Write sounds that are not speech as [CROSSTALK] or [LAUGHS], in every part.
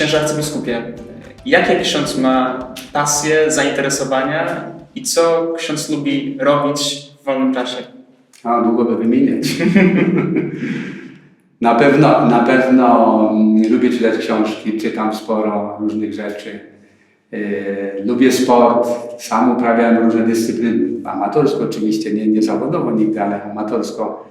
Księże arcybiskupie, jakie ksiądz ma pasje, zainteresowania i co ksiądz lubi robić w wolnym czasie? A długo by wymieniać. [LAUGHS] na pewno, na pewno mm, lubię czytać książki, czytam sporo różnych rzeczy. Yy, lubię sport, sam uprawiałem różne dyscypliny, amatorsko oczywiście, nie, nie zawodowo nigdy, ale amatorsko,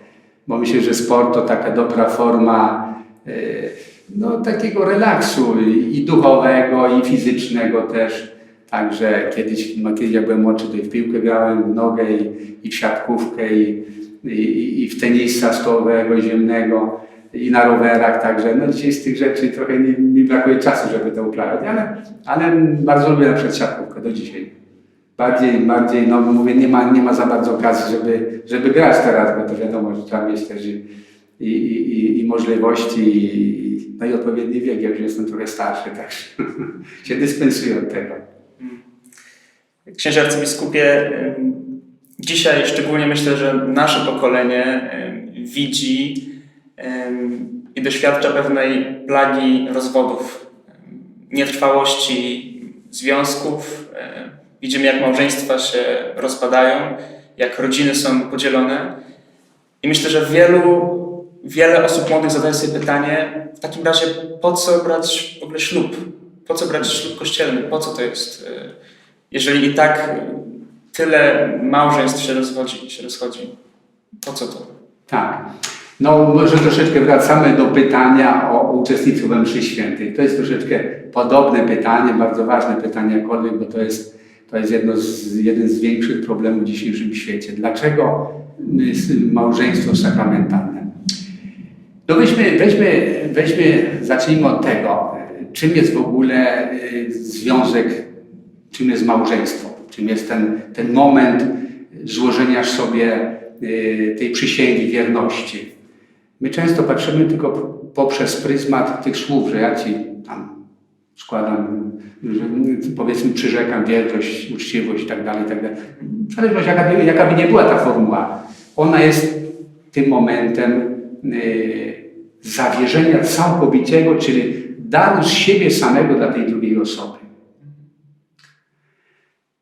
bo myślę, że sport to taka dobra forma yy, no, takiego relaksu i, duchowego, i fizycznego też. Także kiedyś, no, kiedyś jak byłem młodszy, to i w piłkę grałem, w nogę i, i w siatkówkę i, i, i w tenisa stołowego, ziemnego i na rowerach, także no dzisiaj z tych rzeczy trochę mi, mi brakuje czasu, żeby to uprawiać, ale, ale bardzo lubię na przykład siatkówkę do dzisiaj. Bardziej, bardziej, no mówię, nie ma, nie ma za bardzo okazji, żeby, żeby grać teraz, bo to wiadomo, że trzeba mieć też i, i, i, i możliwości i, no i odpowiedni wiek, ja już jestem trochę starszy, także [LAUGHS] się dyspensuję od tego. Księże arcybiskupie, dzisiaj szczególnie myślę, że nasze pokolenie widzi i doświadcza pewnej plagi rozwodów, nietrwałości związków. Ym, Widzimy, jak małżeństwa się rozpadają, jak rodziny są podzielone. I myślę, że wielu, wiele osób młodych zadaje sobie pytanie, w takim razie po co brać w ogóle ślub? Po co brać ślub kościelny? Po co to jest? y, Jeżeli i tak tyle małżeństw się rozchodzi, się rozchodzi, po co to? Tak. No może troszeczkę wracamy do pytania o uczestnictwo we mszy świętej. To jest troszeczkę podobne pytanie, bardzo ważne pytanie jakkolwiek, bo to jest, to jest jedno z, jeden z większych problemów w dzisiejszym świecie. Dlaczego małżeństwo sakramentalne? No weźmy, weźmy, weźmy, zacznijmy od tego, czym jest w ogóle y, związek, czym jest małżeństwo, czym jest ten, ten moment złożenia sobie y, tej przysięgi wierności. My często patrzymy tylko poprzez pryzmat tych słów, że ja ci tam składam, powiedzmy przyrzekam wierność, uczciwość i tak dalej, i tak. W zależności jaka by, jaka by nie była ta formuła, ona jest tym momentem zawierzenia całkowitego, czyli daru z siebie samego dla tej drugiej osoby.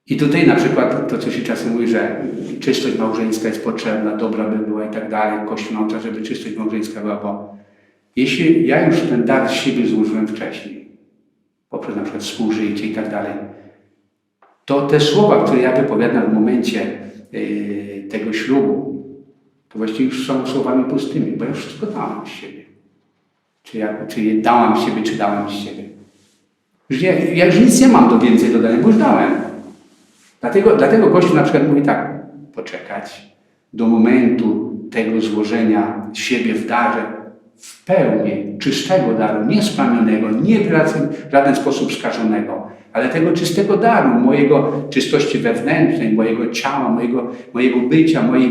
I tutaj na przykład to, co się czasem mówi, że czystość małżeńska jest potrzebna, dobra by była i tak dalej. Naucza, żeby czystość małżeńska była, bo jeśli ja już ten dar z siebie złożyłem wcześniej, poprzez na przykład współżycie i tak dalej, to te słowa, które ja wypowiadam w momencie yy, tego ślubu, to właściwie już są słowami pustymi, bo ja już wszystko dałam z siebie. Czy, ja, czy dałam siebie, czy dałam z siebie. Już ja, już nic nie mam do więcej dodania, bo już dałem. Dlatego, dlatego Kościół na przykład mówi tak, poczekać do momentu tego złożenia siebie w darze w pełni czystego daru, nie splamionego, nie w żaden- sposób skażonego, ale tego czystego daru, mojego czystości wewnętrznej, mojego ciała, mojego, mojego bycia, mojej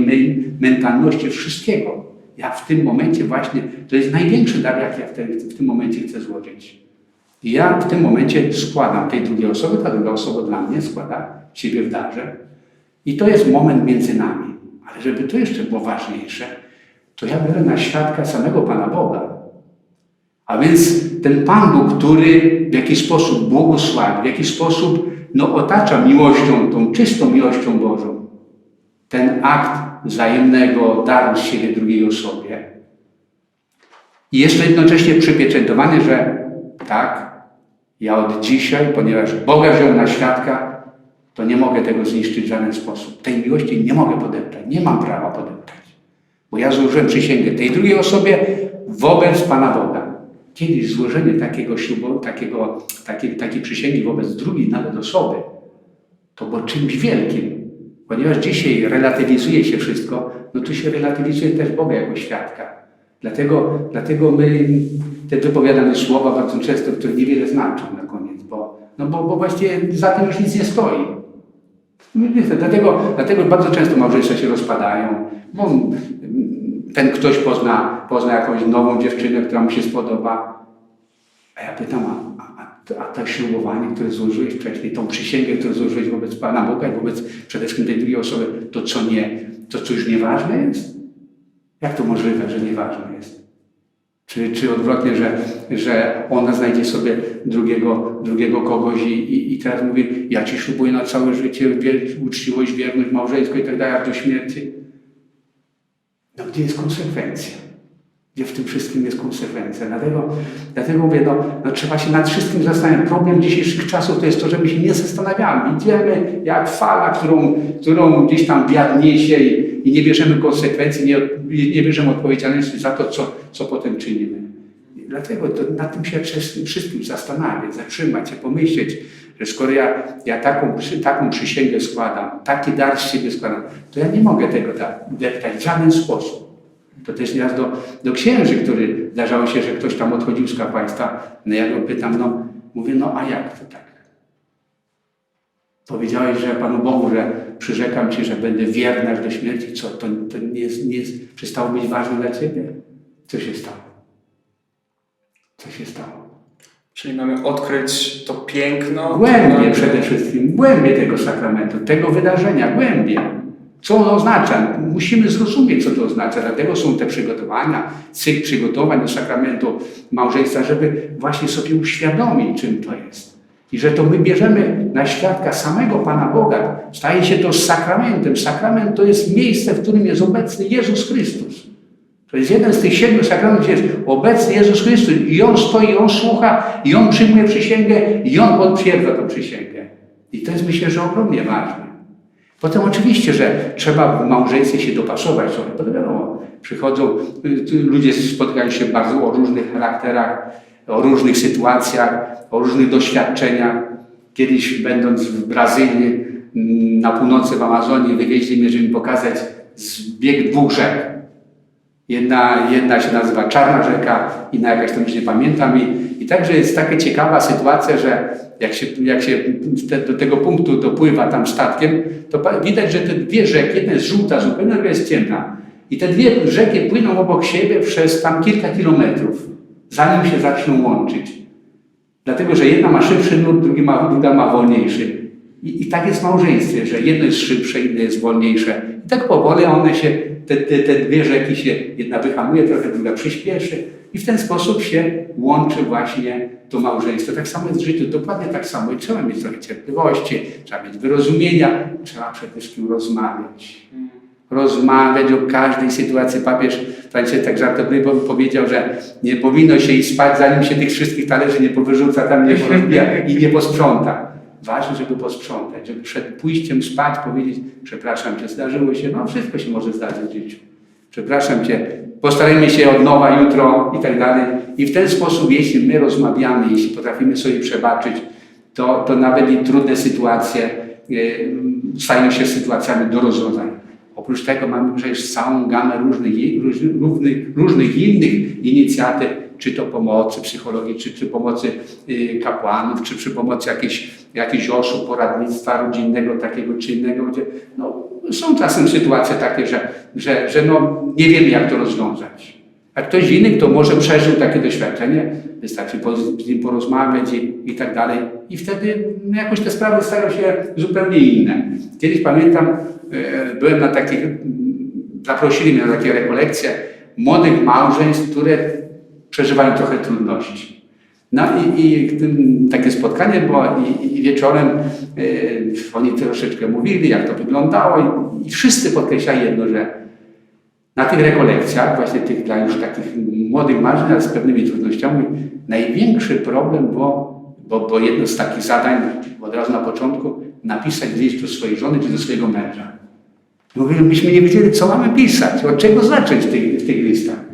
mentalności, wszystkiego. Ja w tym momencie właśnie, to jest największy dar, jaki ja w, tym- w tym momencie chcę złożyć. I ja w tym momencie składam tej drugiej osoby, ta druga osoba dla mnie składa siebie w darze. I to jest moment między nami. Ale żeby to jeszcze było ważniejsze, to ja biorę na świadka samego Pana Boga. A więc ten Pan Bóg, który w jakiś sposób błogosławi, w jakiś sposób no, otacza miłością, tą czystą miłością Bożą, ten akt wzajemnego daru z siebie drugiej osobie. I jeszcze jednocześnie przypieczętowanie, że tak, ja od dzisiaj, ponieważ Boga wziął na świadka, to nie mogę tego zniszczyć w żaden sposób. Tej miłości nie mogę podeptać, nie mam prawa podeptać. Bo ja złożyłem przysięgę tej drugiej osobie wobec Pana Boga. Kiedyś złożenie takiego ślubu, takiego, takiej, takiej przysięgi wobec drugiej nawet osoby, to było czymś wielkim. Ponieważ dzisiaj relatywizuje się wszystko, no to się relatywizuje też Boga jako świadka. Dlatego, dlatego my te wypowiadane słowa bardzo często, które niewiele znaczą na koniec, bo, no bo, bo właściwie za tym już nic nie stoi. Dlatego, dlatego bardzo często małżeństwa się rozpadają, bo ten ktoś pozna, pozna jakąś nową dziewczynę, która mu się spodoba. A ja pytam, a, a, to ślubowanie, które złożyłeś wcześniej, tą przysięgę, którą złożyłeś wobec Pana Boga i wobec przede wszystkim tej drugiej osoby, to co nie, to co już nieważne jest? Jak to możliwe, że nieważne jest? Czy, czy odwrotnie, że, że ona znajdzie sobie drugiego, drugiego kogoś i, i, i teraz mówi, ja ci ślubuję na całe życie wier, uczciwość, wierność małżeńską i tak dalej, aż do śmierci. No gdzie jest konsekwencja? Gdzie w tym wszystkim jest konsekwencja? Dlatego, dlatego mówię, no, no trzeba się nad wszystkim zastanawiać. Problem dzisiejszych czasów to jest to, że my się nie zastanawiamy. Idziemy jak fala, którą, którą gdzieś tam wiatr niesie i, i nie bierzemy konsekwencji, nie, nie bierzemy odpowiedzialności za to, co, co potem czynimy. Dlatego to, nad tym się wszystkim, zastanawiać, zatrzymać się, pomyśleć, że skoro ja, ja taką, taką przysięgę składam, taki dar z siebie składam, to ja nie mogę tego da- deptać w żaden sposób. To też nieraz do, do księży, który zdarzało się, że ktoś tam odchodził z kapłaństwa, no ja go pytam, no mówię, no a jak to tak? Powiedziałeś, że Panu Bogu, że przyrzekam Ci, że będę wierny aż do śmierci. Co, to, to nie, jest, nie jest, przestało być ważne dla Ciebie? Co się stało? Co się stało? Czyli mamy odkryć to piękno. Głębie przede wszystkim, głębie tego sakramentu, tego wydarzenia, głębie. Co ono oznacza? Musimy zrozumieć, co to oznacza. Dlatego są te przygotowania, cykl przygotowań do sakramentu małżeństwa, żeby właśnie sobie uświadomić, czym to jest. I że to my bierzemy na świadka samego Pana Boga. Staje się to sakramentem. Sakrament to jest miejsce, w którym jest obecny Jezus Chrystus. To jest jeden z tych siedmiu sakramentów, gdzie jest obecny Jezus Chrystus i On stoi, On słucha, i On przyjmuje przysięgę, i On potwierdza tę przysięgę. I to jest myślę, że ogromnie ważne. Potem oczywiście, że trzeba w małżeństwie się dopasować to wiadomo, przychodzą, y, ludzie spotykają się bardzo o różnych charakterach, o różnych sytuacjach, o różnych doświadczeniach. Kiedyś będąc w Brazylii, mm, na północy w Amazonii, wywieźli mnie, żeby mi pokazać zbieg dwóch rzek. Jedna, jedna się nazywa Czarna Rzeka, inna jakaś tam już nie pamiętam. I, i także jest taka ciekawa sytuacja, że jak się, jak się te, do tego punktu dopływa tam statkiem, to widać, że te dwie rzeki, jedna jest żółta zupełnie, druga jest ciemna. I te dwie rzeki płyną obok siebie przez tam kilka kilometrów, zanim się zaczną łączyć. Dlatego, że jedna ma szybszy nurt, drugi ma, druga ma wolniejszy. I, I tak jest w małżeństwie, że jedno jest szybsze, inne jest wolniejsze. I tak powoli one się, te, te, te dwie rzeki się, jedna wyhamuje trochę, druga przyspieszy. I w ten sposób się łączy właśnie to małżeństwo. Tak samo jest w życiu, dokładnie tak samo. I trzeba mieć trochę cierpliwości, trzeba mieć wyrozumienia, trzeba przede wszystkim rozmawiać rozmawiać o każdej sytuacji. Papież Franciszek tak żartobliwie powiedział, że nie powinno się iść spać, zanim się tych wszystkich talerzy nie powyrzuca, tam nie porozbija i nie posprząta. Ważne, żeby posprzątać, żeby przed pójściem spać powiedzieć, przepraszam Cię, zdarzyło się, no wszystko się może zdarzyć w życiu. Przepraszam Cię, postarajmy się od nowa jutro i tak dalej. I w ten sposób, jeśli my rozmawiamy, jeśli potrafimy sobie przebaczyć, to, to nawet i trudne sytuacje e, stają się sytuacjami do rozwiązania. Oprócz tego mamy przecież całą gamę różnych, różnych, różnych innych inicjatyw, czy to pomocy psychologii, czy, pomocy y, kapłanów, czy przy pomocy jakichś, jakichś osób, poradnictwa rodzinnego, takiego czy innego, gdzie no, są czasem sytuacje takie, że, że, że no, nie wiemy jak to rozwiązać. A ktoś inny, kto może przeżył takie doświadczenie, wystarczy z nim porozmawiać i, i tak dalej. I wtedy no, jakoś te sprawy stają się zupełnie inne. Kiedyś pamiętam, e, byłem na takich, zaprosili mnie na takie rekolekcje młodych małżeństw, które przeżywają trochę trudności. No i, i takie spotkanie było i, i wieczorem e, oni troszeczkę mówili, jak to wyglądało i, i wszyscy podkreślali jedno, że na tych rekolekcjach, właśnie tych dla już takich młodych marzeń, ale z pewnymi trudnościami, największy problem było, bo, bo jedno z takich zadań od razu na początku, napisać list do swojej żony czy do swojego męża. Mówię, myśmy nie wiedzieli, co mamy pisać, od czego zacząć w tych, w tych listach.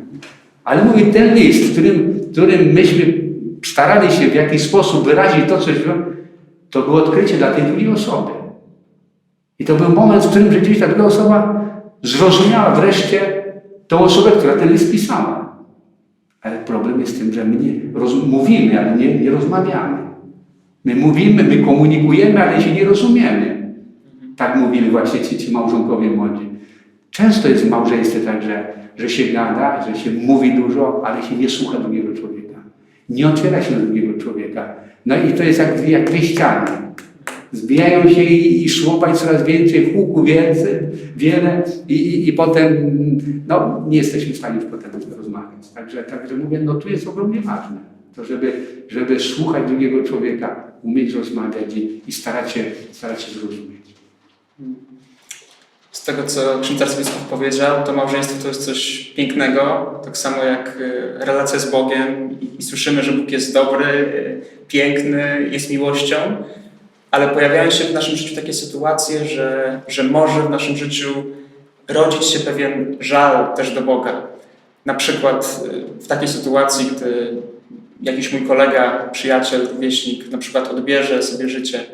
Ale mówię, ten list, w którym, w którym myśmy starali się w jakiś sposób wyrazić to, coś, to było odkrycie dla tej drugiej osoby. I to był moment, w którym rzeczywiście ta druga osoba zrozumiała wreszcie tą osobę, która ten list pisała. Ale problem jest w tym, że my nie mówimy, ale nie, nie rozmawiamy. My mówimy, my komunikujemy, ale się nie rozumiemy. Tak mówili właśnie ci, ci małżonkowie młodzi. Często jest w małżeństwie tak, że, że się gada, że się mówi dużo, ale się nie słucha drugiego człowieka. Nie otwiera się drugiego człowieka. No i to jest jak, jak dwie ściany. zbijają się i, i szłopać coraz więcej, huku więcej, wiele i, i, i potem no, nie jesteśmy w stanie już potem rozmawiać. Także, także mówię, no tu jest ogromnie ważne, to żeby, żeby słuchać drugiego człowieka, umieć rozmawiać i, i starać, się, starać się zrozumieć. Z tego, co ksiądz arcybiskup powiedział, to małżeństwo to jest coś pięknego, tak samo jak y, relacja z Bogiem i, słyszymy, że Bóg jest dobry, y, piękny, jest miłością, ale pojawiają się w naszym życiu takie sytuacje, że, że może w naszym życiu rodzić się pewien żal też do Boga. Na przykład y, w takiej sytuacji, gdy jakiś mój kolega, przyjaciel, rówieśnik na przykład odbierze sobie życie,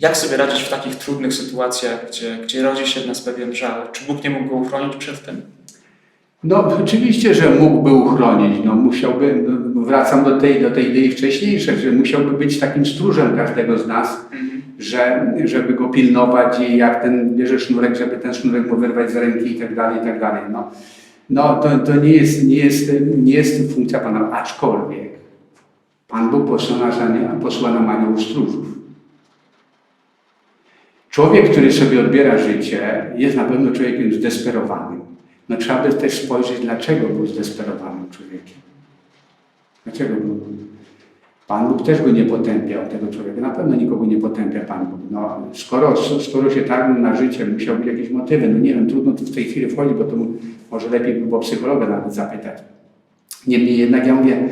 jak sobie radzić w takich trudnych sytuacjach, gdzie, gdzie rodzi się w nas pewien żal? Czy Bóg nie mógł go uchronić przed tym? No oczywiście, że mógłby uchronić, no musiałby, no, wracam do tej, do tej idei wcześniejszej, że musiałby być takim stróżem każdego z nas, że, żeby go pilnować i jak ten bierze sznurek, żeby ten sznurek mu wyrwać z ręki i tak dalej, i tak dalej. No, no to, to nie, jest, nie, jest, nie jest funkcja Pana, aczkolwiek Pan Bóg posła, nas, anie- posła nam aniołów stróżów. Człowiek, który sobie odbiera życie, jest na pewno człowiekiem zdesperowanym. No trzeba by też spojrzeć, dlaczego był zdesperowanym człowiekiem. Dlaczego był? Pan Bóg też go nie potępiał, tego człowieka. Na pewno nikogo nie potępia Pan Bóg. No, skoro, skoro się targnął na życie, musiał być jakieś motywy. No nie wiem, trudno w tej chwili wchodzić, bo to może lepiej by było psychologa nawet zapytać. Niemniej jednak ja mówię,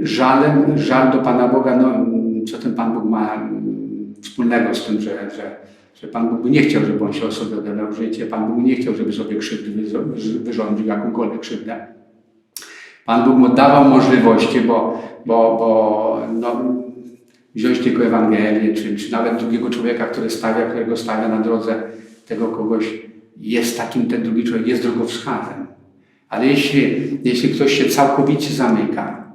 żalem, żal do Pana Boga, no co ten Pan Bóg ma mm, wspólnego z tym, że, że, że Pan Bóg by nie chciał, żeby on się o sobie odebrał życie, Pan Bóg nie chciał, żeby sobie krzywdy wyrządził, jakąkolwiek krzywdę. Pan Bóg mu dawał możliwości, bo, bo, bo no, wziąć tylko Ewangelię, czy, czy nawet drugiego człowieka, który stawia, którego stawia na drodze tego kogoś, jest takim, ten drugi człowiek jest drogowskazem. Ale jeśli, jeśli ktoś się całkowicie zamyka,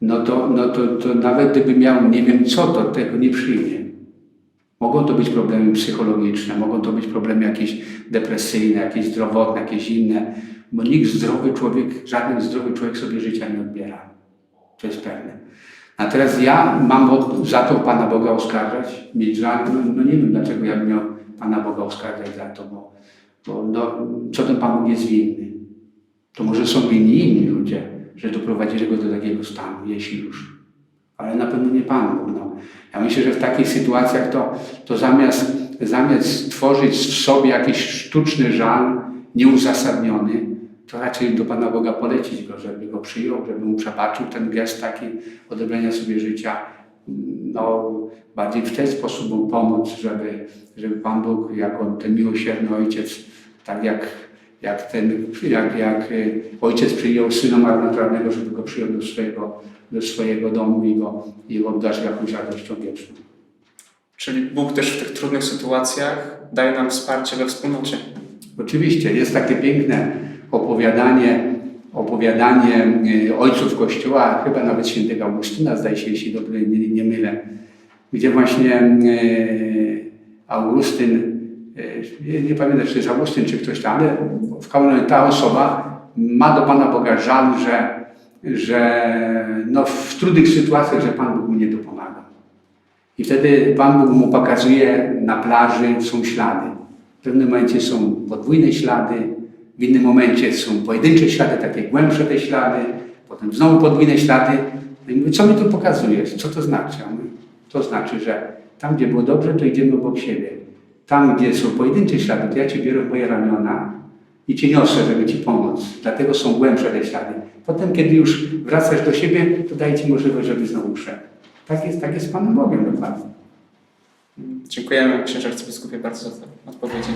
no to, no to, to nawet gdyby miał nie wiem co, to tego nie przyjmie. Mogą to być problemy psychologiczne, mogą to być problemy jakieś depresyjne, jakieś zdrowotne, jakieś inne, bo nikt zdrowy człowiek, żaden zdrowy człowiek sobie życia nie odbiera. To jest pewne. A teraz ja mam za to Pana Boga oskarżać, mieć żal, no, no nie wiem dlaczego ja bym miał Pana Boga oskarżać za to, bo, bo no, co ten Pan Bóg jest winny? To może są winni inni ludzie, że doprowadzili go do takiego stanu, jeśli już. Ale na pewno nie Pan Bóg. No. Ja myślę, że w takich sytuacjach to, to zamiast, zamiast tworzyć w sobie jakiś sztuczny żal, nieuzasadniony, to raczej do Pana Boga polecić go, żeby go przyjął, żeby mu przebaczył ten gest taki odebrania sobie życia. No, bardziej w ten sposób mu pomóc, żeby, żeby Pan Bóg, jako ten miłosierny ojciec, tak jak, jak ten, jak, jak y, ojciec przyjął syna marnotrawnego, żeby go przyjął do swojego, do swojego domu i go, i go obdarzył jakąś radością wieczną. Czyli Bóg też w tych trudnych sytuacjach daje nam wsparcie we wspólnocie. Oczywiście, jest takie piękne opowiadanie, opowiadanie y, ojców Kościoła, chyba nawet świętego Augustyna, zdaje się, jeśli dobrze nie, nie mylę, gdzie właśnie y, Augustyn, nie, nie pamiętam, czy jest Augustyn, czy ktoś tam, ale w każdym razie ta osoba ma do Pana Boga żal, że, że no, w trudnych sytuacjach, że Pan Bóg mu nie dopomaga. I wtedy Pan Bóg mu pokazuje na plaży, są ślady. W pewnym momencie są podwójne ślady, w innym momencie są pojedyncze ślady, takie głębsze te ślady, potem znowu podwójne ślady. No i mówię, co mi tu pokazujesz? Co to znaczy? To znaczy, że tam, gdzie było dobrze, to idziemy obok siebie. Tam, gdzie są pojedyncze ślady, to ja Cię biorę w moje ramiona i Cię niosę, żeby Ci pomóc. Dlatego są głębsze te ślady. Potem, kiedy już wracasz do siebie, to daję Ci możliwość, żeby znowu szedł. Tak jest, tak jest z Panem Bogiem dokładnie. Dziękujemy księże arcybiskupie bardzo za te odpowiedzi.